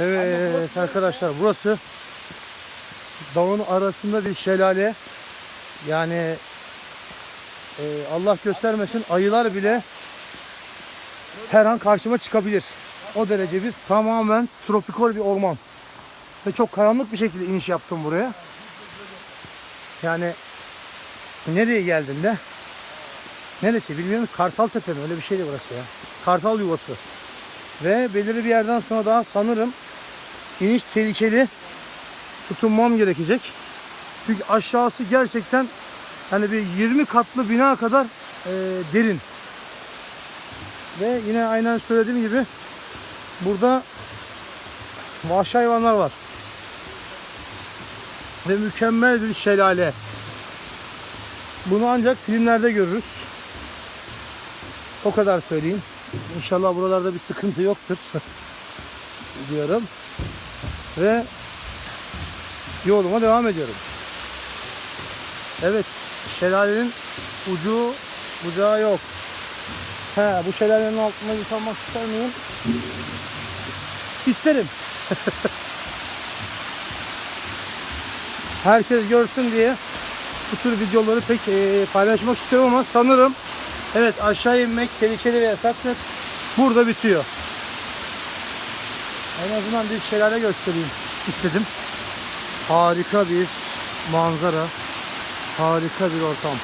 Evet arkadaşlar burası dağın arasında bir şelale. Yani e, Allah göstermesin ayılar bile her an karşıma çıkabilir. O derece bir tamamen tropikal bir orman. Ve çok karanlık bir şekilde iniş yaptım buraya. Yani nereye geldim de? Neresi bilmiyorum. Kartal Tepe mi? Öyle bir şeydi burası ya. Kartal yuvası. Ve belirli bir yerden sonra daha sanırım iniş tehlikeli. Tutunmam gerekecek. Çünkü aşağısı gerçekten hani bir 20 katlı bina kadar e, derin. Ve yine aynen söylediğim gibi burada vahşi hayvanlar var. Ve mükemmel bir şelale. Bunu ancak filmlerde görürüz. O kadar söyleyeyim. İnşallah buralarda bir sıkıntı yoktur. diyorum. Ve yoluma devam ediyorum. Evet, şelalenin ucu bucağı yok. He, bu şelalenin altında yıkanmak ister miyim? İsterim. Herkes görsün diye bu tür videoları pek e, paylaşmak istiyorum ama sanırım evet aşağı inmek tehlikeli ve yasaktır. Burada bitiyor. En azından bir şelale göstereyim istedim. Harika bir manzara. Harika bir ortam.